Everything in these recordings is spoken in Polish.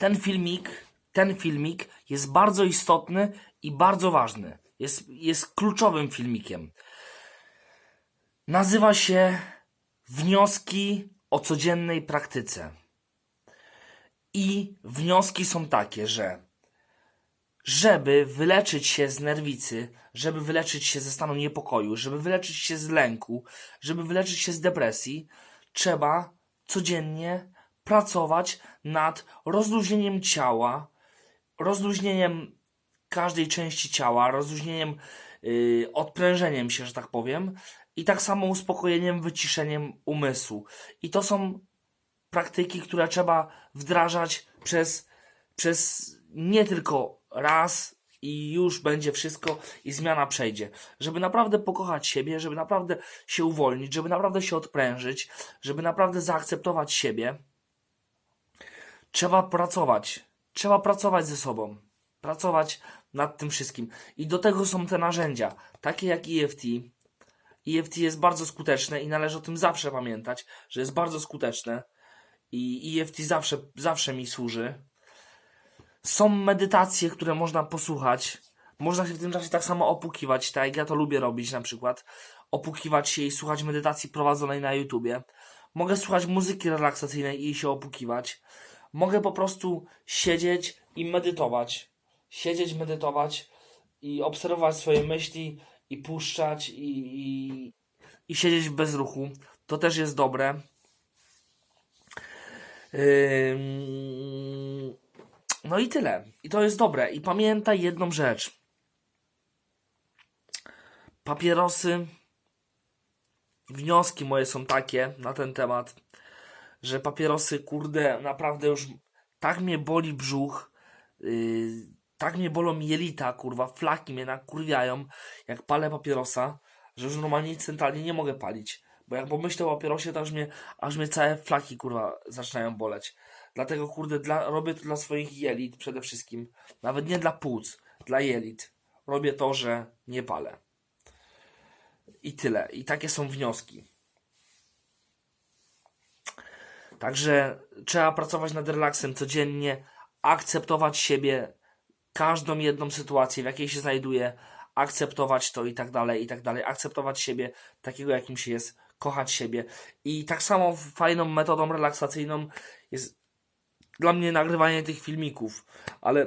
ten filmik, ten filmik jest bardzo istotny i bardzo ważny. Jest, jest kluczowym filmikiem. Nazywa się Wnioski o codziennej praktyce. I wnioski są takie, że żeby wyleczyć się z nerwicy, żeby wyleczyć się ze stanu niepokoju, żeby wyleczyć się z lęku, żeby wyleczyć się z depresji, trzeba codziennie pracować nad rozluźnieniem ciała, rozluźnieniem każdej części ciała, rozluźnieniem, yy, odprężeniem się, że tak powiem, i tak samo uspokojeniem, wyciszeniem umysłu. I to są praktyki, które trzeba wdrażać przez, przez nie tylko raz i już będzie wszystko i zmiana przejdzie. Żeby naprawdę pokochać siebie, żeby naprawdę się uwolnić, żeby naprawdę się odprężyć, żeby naprawdę zaakceptować siebie, trzeba pracować. Trzeba pracować ze sobą. Pracować nad tym wszystkim. I do tego są te narzędzia, takie jak EFT. EFT jest bardzo skuteczne i należy o tym zawsze pamiętać, że jest bardzo skuteczne i EFT zawsze, zawsze mi służy. Są medytacje, które można posłuchać. Można się w tym czasie tak samo opukiwać, tak jak ja to lubię robić na przykład. Opukiwać się i słuchać medytacji prowadzonej na YouTubie. Mogę słuchać muzyki relaksacyjnej i się opukiwać. Mogę po prostu siedzieć i medytować. Siedzieć, medytować i obserwować swoje myśli i puszczać i, i, i siedzieć w bezruchu. To też jest dobre. No i tyle. I to jest dobre. I pamiętaj jedną rzecz. Papierosy. Wnioski moje są takie na ten temat, że papierosy, kurde, naprawdę już tak mnie boli brzuch, yy, tak mnie bolą jelita, kurwa, flaki mnie nakurwiają, jak palę papierosa, że już normalnie centralnie nie mogę palić. Bo jak pomyślę o papierosie, to aż mnie, aż mnie całe flaki, kurwa, zaczynają boleć. Dlatego, kurde, dla, robię to dla swoich jelit przede wszystkim. Nawet nie dla płuc, dla jelit. Robię to, że nie palę. I tyle. I takie są wnioski. Także trzeba pracować nad relaksem codziennie, akceptować siebie, każdą jedną sytuację, w jakiej się znajduje, akceptować to i tak dalej, i tak dalej, akceptować siebie takiego, jakim się jest, kochać siebie. I tak samo fajną metodą relaksacyjną jest dla mnie nagrywanie tych filmików, ale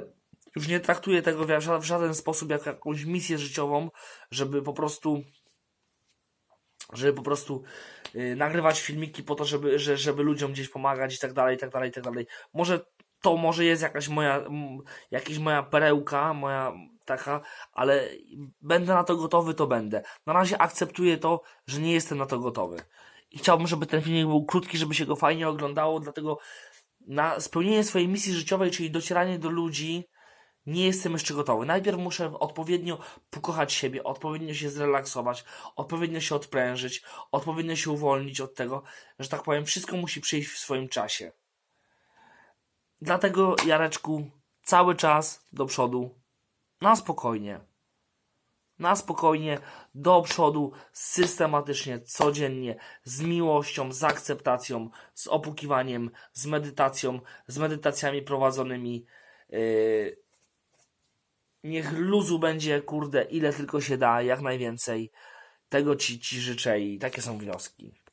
już nie traktuję tego w ża- w żaden sposób jako jakąś misję życiową, żeby po prostu żeby po prostu y, nagrywać filmiki po to, żeby, że, żeby ludziom gdzieś pomagać i tak dalej, i tak dalej, i tak dalej. Może to może jest jakaś moja, m, jakaś moja perełka, moja taka, ale będę na to gotowy, to będę. Na razie akceptuję to, że nie jestem na to gotowy. I chciałbym, żeby ten filmik był krótki, żeby się go fajnie oglądało, dlatego na spełnienie swojej misji życiowej, czyli docieranie do ludzi, nie jestem jeszcze gotowy. Najpierw muszę odpowiednio pokochać siebie, odpowiednio się zrelaksować, odpowiednio się odprężyć, odpowiednio się uwolnić od tego, że tak powiem, wszystko musi przyjść w swoim czasie. Dlatego, Jareczku, cały czas do przodu, na spokojnie. Na spokojnie, do przodu, systematycznie, codziennie, z miłością, z akceptacją, z opukiwaniem, z medytacją, z medytacjami prowadzonymi. Yy, niech luzu będzie, kurde, ile tylko się da, jak najwięcej. Tego ci, ci życzę i takie są wnioski.